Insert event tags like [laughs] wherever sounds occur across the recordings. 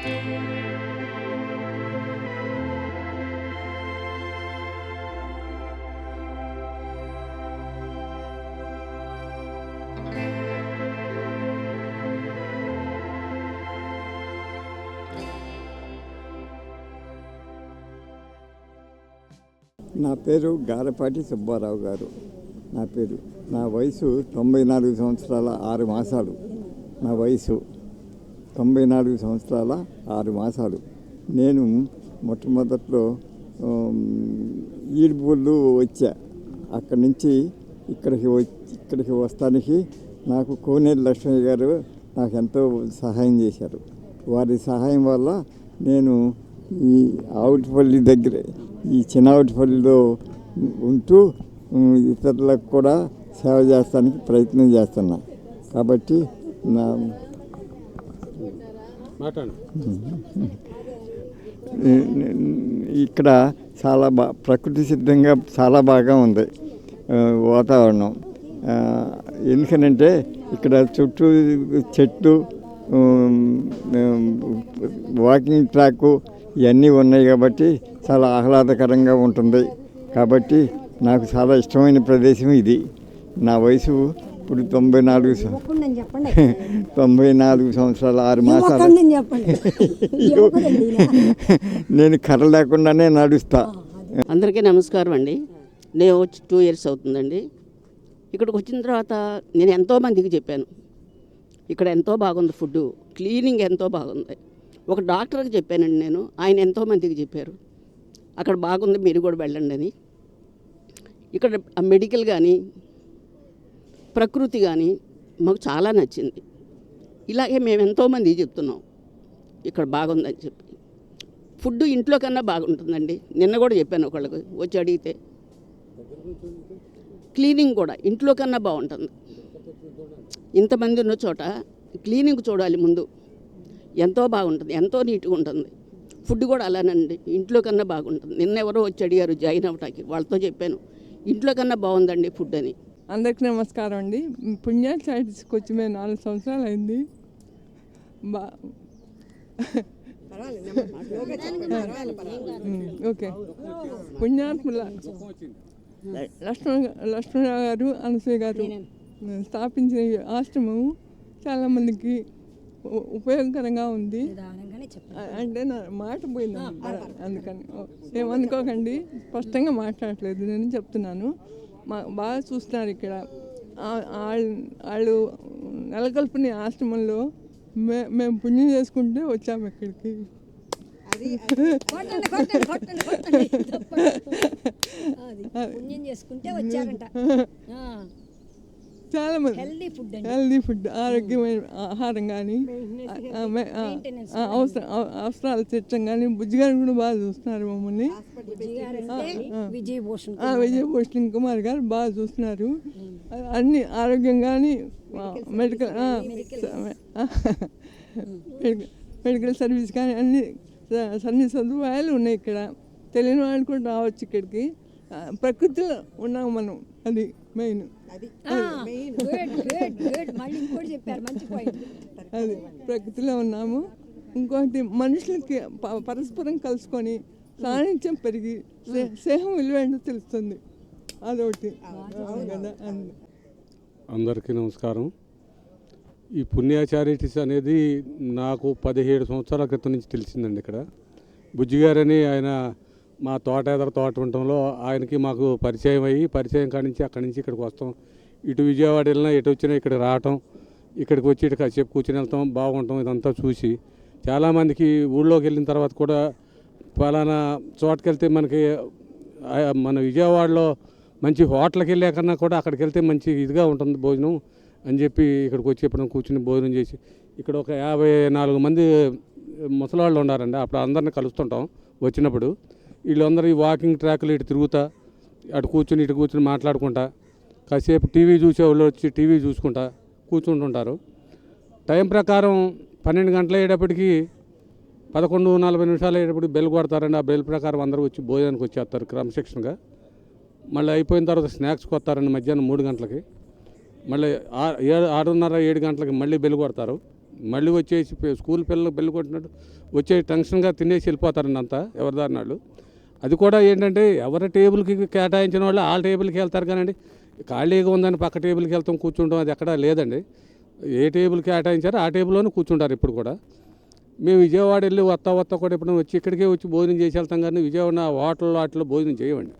నా పేరు గారపాటి సుబ్బారావు గారు. నా పేరు. నా వయసు తొంభై నాలుగు సంవత్సరాల ఆరు మాసాలు. నా వయసు తొంభై నాలుగు సంవత్సరాల ఆరు మాసాలు. నేను మొట్టమొదట్లో ఆమ్, వచ్చా. అక్కడి నుంచి ఇక్కడికి వచ్చి ఇక్కడికి వస్తానికి నాకు కోనేరు లక్ష్మయ్య గారు నాకు ఎంతో సహాయం చేశారు. వారి సహాయం వల్ల నేను ఈ ఆవుటిపల్లి దగ్గర ఈ చిన్నావుటిపల్లిలో ఉంటూ ఇతరులకు కూడా సేవ చేస్తానికి ప్రయత్నం చేస్తున్నా. కాబట్టి నా ఇక్కడ చాలా బా ప్రకృతి సిద్ధంగా చాలా బాగా ఉంది వాతావరణం. ఎందుకనంటే ఇక్కడ చుట్టూ చెట్టు వాకింగ్ ట్రాక్ ఇవన్నీ ఉన్నాయి కాబట్టి చాలా ఆహ్లాదకరంగా ఉంటుంది. కాబట్టి నాకు చాలా ఇష్టమైన ప్రదేశం ఇది. నా వయసు ఇప్పుడు తొంభై నాలుగు [laughs] తొంభై నాలుగు సంవత్సరాల ఆరు మాసాలు. [laughs] నేను కర్ర లేకుండానే నడుస్తా. అందరికీ నమస్కారం అండి. నేను వచ్చి టూ ఇయర్స్ అవుతుందండి. ఇక్కడికి వచ్చిన తర్వాత నేను ఎంతో మందికి చెప్పాను. ఇక్కడ ఎంతో బాగుంది ఫుడ్ క్లీనింగ్ ఎంతో బాగుంది. ఒక డాక్టర్కి చెప్పానండి నేను. ఆయన ఎంతో మందికి చెప్పారు. అక్కడ బాగుంది మీరు కూడా వెళ్ళండి అని. ఇక్కడ మెడికల్ కానీ ప్రకృతి కానీ మాకు చాలా నచ్చింది. ఇలాగే మేము ఎంతోమంది చెప్తున్నాం. ఇక్కడ బాగుందని చెప్పి. ఫుడ్ ఇంట్లో కన్నా బాగుంటుందండి. నిన్న కూడా చెప్పాను ఒకళ్ళకి వచ్చి అడిగితే. క్లీనింగ్ కూడా ఇంట్లో కన్నా బాగుంటుంది. ఇంతమంది ఉన్న చోట క్లీనింగ్ చూడాలి ముందు. ఎంతో బాగుంటుంది ఎంతో నీట్గా ఉంటుంది. ఫుడ్ కూడా అలానండి. ఇంట్లో కన్నా బాగుంటుంది. నిన్న ఎవరో వచ్చి అడిగారు జాయిన్ అవ్వటానికి. వాళ్ళతో చెప్పాను. ఇంట్లో కన్నా బాగుందండి ఫుడ్ అని. అందరికీ నమస్కారం అండి. పుణ్య చారిటీస్కి వచ్చి మేము నాలుగు సంవత్సరాలు అయింది బా ఓకే. పుణ్యాత్ముల లక్ష్మణ లక్ష్మణరావు గారు అనసూయ గారు స్థాపించిన ఆశ్రమం చాలామందికి ఉపయోగకరంగా ఉంది. అంటే నా మాట పోయింది. అందుకని ఏమనుకోకండి. స్పష్టంగా మాట్లాడట్లేదు. నేను చెప్తున్నాను. బాగా చూస్తున్నారు ఇక్కడ. వాళ్ళు నెలకొల్పిన ఆశ్రమంలో మే మేము పుణ్యం చేసుకుంటే వచ్చాము ఇక్కడికి. [laughs] పుణ్యం చేసుకుంటే వచ్చారంట. చాలా మంది హెల్దీ ఫుడ్ హెల్దీ ఫుడ్ ఆరోగ్యమైన ఆహారం కానీ అవసరం అవ- అవసరాలు తెచ్చం కానీ బుజ్జిగారు కూడా బాగా చూస్తున్నారు మమ్మల్ని. విజయభూషణ్ విజయభూషణ్ కుమార్ గారు బాగా చూస్తున్నారు. అన్ని ఆరోగ్యం కానీ మెడికల్ మెడికల్- సర్వీస్ కానీ అన్ని అన్ని సదుపాయాలు ఉన్నాయి ఇక్కడ. తెలియని వాళ్ళు కూడా రావచ్చు ఇక్కడికి. ప్రకృతిలో ఉన్నాము మనం. అది మెయిన్ అది. ప్రకృతిలో ఉన్నాము. ఇంకోటి మనుషులకి పరస్పరం కలుసుకొని సాన్నిధ్యం పెరిగి స్నే- స్నేహం విలువ ఏంటో తెలుస్తుంది. అదొకటి. కదా అందు అందరికీ నమస్కారం. ఈ పుణ్య చారిటీస్ అనేది నాకు పదిహేడు సంవత్సరాల క్రితం నుంచి తెలిసిందండి ఇక్కడ. బుజ్జిగారని ఆయన మా తోట ఎదర తోట ఉండటంలో ఆయనకి మాకు పరిచయం అయ్యి పరిచయం కాడి నుంచి అక్కడి నుంచి ఇక్కడికి వస్తాం. ఇటు విజయవాడ వెళ్ళినా ఎటు వచ్చినా ఇక్కడికి రావటం ఇక్కడికి వచ్చి ఇక్కడ కాసేపు కూర్చుని వెళ్తాం బాగుంటాం ఇదంతా చూసి. చాలామందికి ఊళ్ళోకి వెళ్ళిన తర్వాత కూడా పలానా చోటుకి వెళ్తే మనకి మన విజయవాడలో మంచి హోటల్కి వెళ్ళే కన్నా కూడా అక్కడికి వెళ్తే మంచి ఇదిగా ఉంటుంది భోజనం అని చెప్పి ఇక్కడికి వచ్చి ఎప్పుడైనా కూర్చుని భోజనం చేసి. ఇక్కడ ఒక యాభై నాలుగు మంది ముసలాళ్ళు ఉన్నారండి అప్పుడు అందరిని కలుస్తుంటాం వచ్చినప్పుడు. వీళ్ళందరూ ఈ వాకింగ్ ట్రాక్లు ఇటు తిరుగుతా అటు కూర్చుని ఇటు కూర్చుని మాట్లాడుకుంటా కాసేపు టీవీ చూసే వాళ్ళు వచ్చి టీవీ చూసుకుంటా కూర్చుంటుంటారు. టైం ప్రకారం పన్నెండు గంటలు అయ్యేటప్పటికి పదకొండు నలభై నిమిషాలు అయ్యేటప్పుడు బెల్ కొడతారండి. ఆ బెల్ ప్రకారం అందరూ వచ్చి భోజనానికి వచ్చేస్తారు క్రమశిక్షణగా. మళ్ళీ అయిపోయిన తర్వాత స్నాక్స్ కొత్తారండి మధ్యాహ్నం మూడు గంటలకి. మళ్ళీ ఆ- ఏడు ఆరున్నర ఏడు గంటలకి మళ్ళీ బెల్ కొడతారు. మళ్ళీ వచ్చేసి స్కూల్ పిల్లలు బెల్ కొట్టినట్టు వచ్చే టెన్షన్గా తినేసి వెళ్ళిపోతారండి అంతా ఎవరి అది కూడా ఏంటంటే ఎవరి టేబుల్కి కేటాయించిన వాళ్ళు ఆ టేబుల్కి వెళ్తారు కానండి. ఖాళీగా ఉందని పక్క టేబుల్కి వెళ్తాం కూర్చుంటాం అది ఎక్కడా లేదండి. ఏ టేబుల్ కేటాయించారో ఆ టేబుల్లోనే కూర్చుంటారు ఇప్పుడు కూడా. మేము విజయవాడ వెళ్ళి వస్తా వత్త కూడా ఇప్పుడు వచ్చి ఇక్కడికే వచ్చి భోజనం చేసి వెళ్తాం కానీ విజయవాడ హోటల్ వాటిలో భోజనం చేయమండి.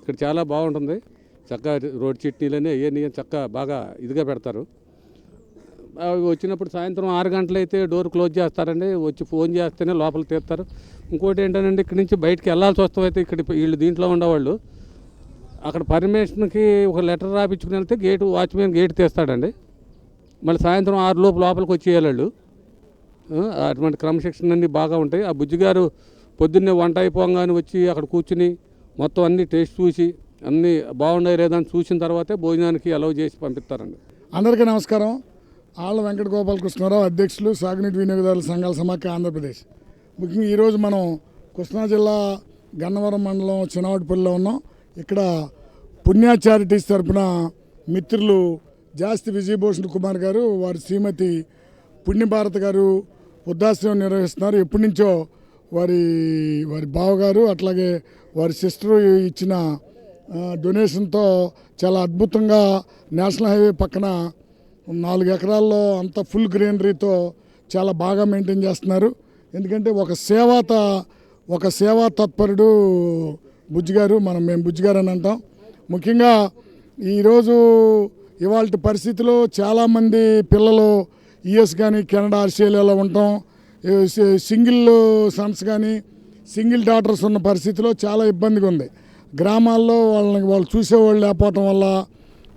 ఇక్కడ చాలా బాగుంటుంది. చక్కగా రోడ్ చట్నీలని అవన్నీ చక్కగా బాగా ఇదిగా పెడతారు. వచ్చినప్పుడు సాయంత్రం ఆరు గంటలైతే డోర్ క్లోజ్ చేస్తారండి. వచ్చి ఫోన్ చేస్తేనే లోపల తీస్తారు. ఇంకోటి ఏంటంటే ఇక్కడి నుంచి బయటికి వెళ్ళాల్సి వస్తామైతే ఇక్కడ వీళ్ళు దీంట్లో ఉండేవాళ్ళు. అక్కడ పర్మిషన్కి ఒక లెటర్ రాపించుకుని వెళ్తే గేటు వాచ్మెన్ గేట్ తీస్తాడండి. మళ్ళీ సాయంత్రం ఆరు లోపు లోపలికి వచ్చేయాలి అటువంటి క్రమశిక్షణ అన్నీ బాగా ఉంటాయి. ఆ బుజ్జిగారు పొద్దున్నే వంట అయిపోగానే వచ్చి అక్కడ కూర్చుని మొత్తం అన్ని టేస్ట్ చూసి అన్నీ బాగున్నాయి లేదా అని చూసిన తర్వాతే భోజనానికి అలౌ చేసి పంపిస్తారండి. అందరికీ నమస్కారం. ఆళ్ళ వెంకట గోపాలకృష్ణారావు అధ్యక్షులు సాగునీటి వినియోగదారుల సంఘాల సమాఖ్య ఆంధ్రప్రదేశ్. ముఖ్యంగా ఈరోజు మనం కృష్ణా జిల్లా గన్నవరం మండలం చిన్నవాటిపల్లిలో ఉన్నాం. ఇక్కడ పుణ్య చారిటీస్ మిత్రులు జాస్తి విజయభూషణ్ కుమార్ గారు వారి శ్రీమతి పుణ్యభారత్ గారు వృద్ధాశ్రమం నిర్వహిస్తున్నారు. ఎప్పటి నుంచో వారి వారి బావగారు అట్లాగే వారి సిస్టరు ఇచ్చిన డొనేషన్తో చాలా అద్భుతంగా నేషనల్ హైవే పక్కన నాలుగు ఎకరాల్లో అంత ఫుల్ గ్రీనరీతో చాలా బాగా మెయింటైన్ చేస్తున్నారు. ఎందుకంటే ఒక సేవాత ఒక సేవా తత్పరుడు బుజ్జిగారు మనం మేము బుజ్జిగారు అని అంటాం. ముఖ్యంగా ఈరోజు ఇవాళ పరిస్థితిలో చాలామంది పిల్లలు యుఎస్ కానీ కెనడా ఆస్ట్రేలియాలో ఉంటాం. సింగిల్ సన్స్ కానీ సింగిల్ డాటర్స్ ఉన్న పరిస్థితిలో చాలా ఇబ్బందిగా ఉంది. గ్రామాల్లో వాళ్ళని వాళ్ళు చూసేవాళ్ళు లేకపోవటం వల్ల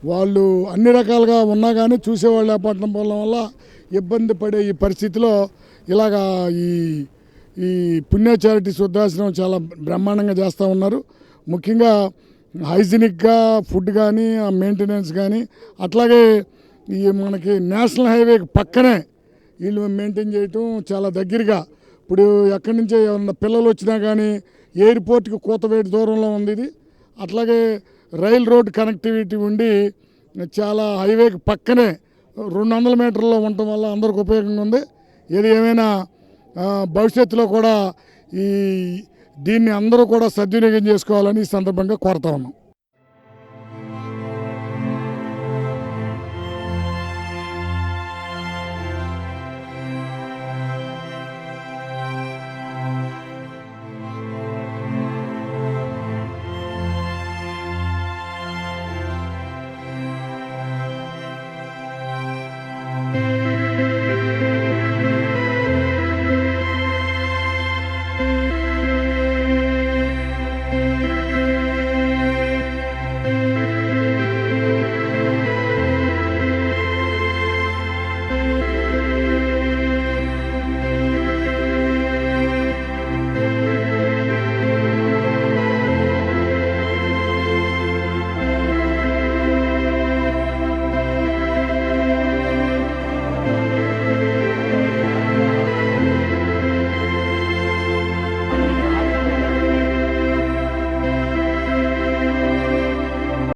వాళ్ళు అన్ని రకాలుగా ఉన్నా కానీ చూసేవాళ్ళు లేకపోవటం వల్ల ఇబ్బంది పడే ఈ పరిస్థితిలో ఇలాగా ఈ ఈ పుణ్య చారిటీస్ వృద్ధాశ్రమం చాలా బ్రహ్మాండంగా చేస్తూ ఉన్నారు. ముఖ్యంగా హైజీనిక్గా ఫుడ్ కానీ ఆ మెయింటెనెన్స్ కానీ అట్లాగే ఈ మనకి నేషనల్ హైవే పక్కనే వీళ్ళు మెయింటైన్ చేయటం చాలా దగ్గరగా. ఇప్పుడు ఎక్కడి నుంచో ఏమన్నా పిల్లలు వచ్చినా కానీ ఎయిర్పోర్ట్కి కూతవేటి దూరంలో ఉంది ఇది. అట్లాగే రైల్ రోడ్ కనెక్టివిటీ ఉండి చాలా హైవేకి పక్కనే రెండు వందల మీటర్లో ఉండటం వల్ల అందరికి ఉపయోగంగా ఉంది. ఏది ఏమైనా భవిష్యత్తులో కూడా ఈ దీన్ని అందరూ కూడా సద్వినియోగం చేసుకోవాలని ఈ సందర్భంగా కోరుతా ఉన్నాం.